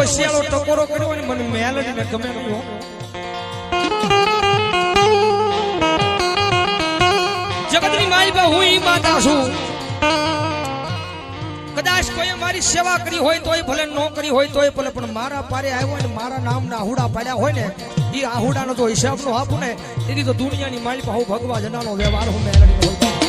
ઓશિયાળો ટકોરો કર્યો હોય ને મને મેલડી ને ગમે હો. જગતની માલિકા હું ઈ માતા છું કદાચ કોઈ મારી સેવા કરી હોય તોય ભલે નોકરી કરી હોય તોય ભલે, પણ મારા પારે આવ્યો ને, મારા નામના આહુડા પાડ્યા હોય ને એ આહુડાનો તો હિસાબ નો આપું ને, એની તો દુનિયાની માલિકા હું ભગવા જનાનો વ્યવહાર હું મેળવી હોય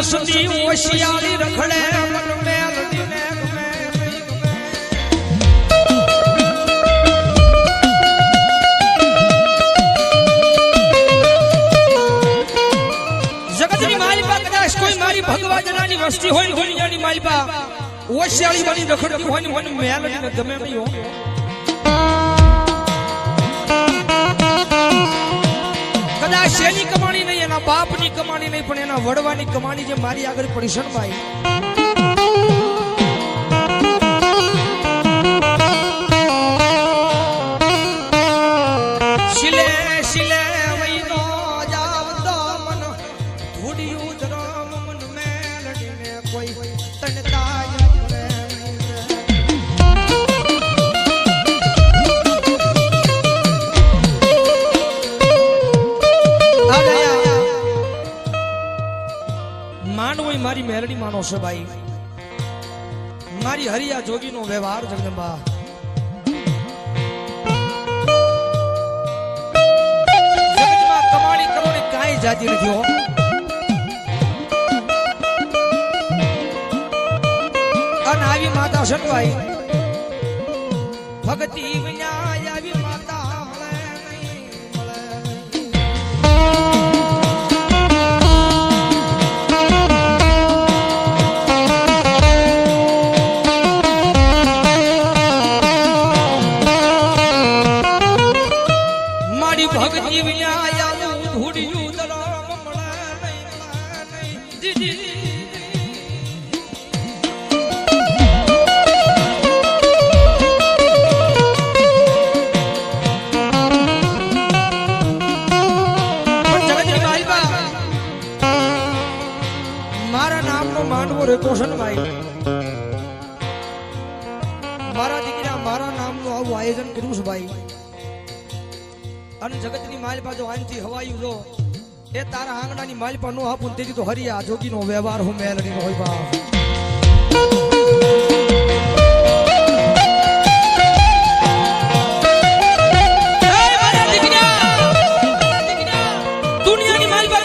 મારી હોશિયારી રખડે. જગતની માલિકા કદાચ કોઈ મારી ભગવા જનાની વસ્તી હોય દુનિયાની માલિકા, ઓશિયાળી બની રખડતી હોય ને મને મેલડી ને ગમે નહીં બાપની કમાણી નહીં પણ એના વડવાની કમાણી જે મારી આગળ પડી ભાઈ મેલડી માનો છે ભાઈ? મારી હરિયા જોગીનો વ્યવહાર, જગદંબા. કમાણી કરવાની કાંઈ જાતિ નથી અને આવી માતા છે ભાઈ? ભક્તિ મારા નામનો માનવો રહેતો છે ભાઈ. મારા દીકરા મારા નામનું આવું આયોજન કર્યું છે ભાઈ. અને જગતની માલ બાજુ આનથી હવાયું જો એ તારા આંગણાની માલિપા નો આપું તેથી તો હરિયા જોગીનો વ્યવહાર હું મેલડીનો હોય બાપ. મારા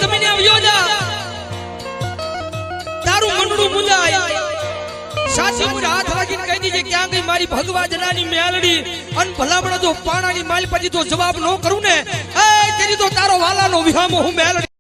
સાચી મુજ હાથ રાખીને કહી દીજે, ક્યાં ગઈ મારી ભગવા જનાની મેલડી? અન ભલામણ જો પાણાની માલ પછી તો જવાબ ન કરું ને? એ તેરી તો તારો વાલાનો વિહામો હું મેલડી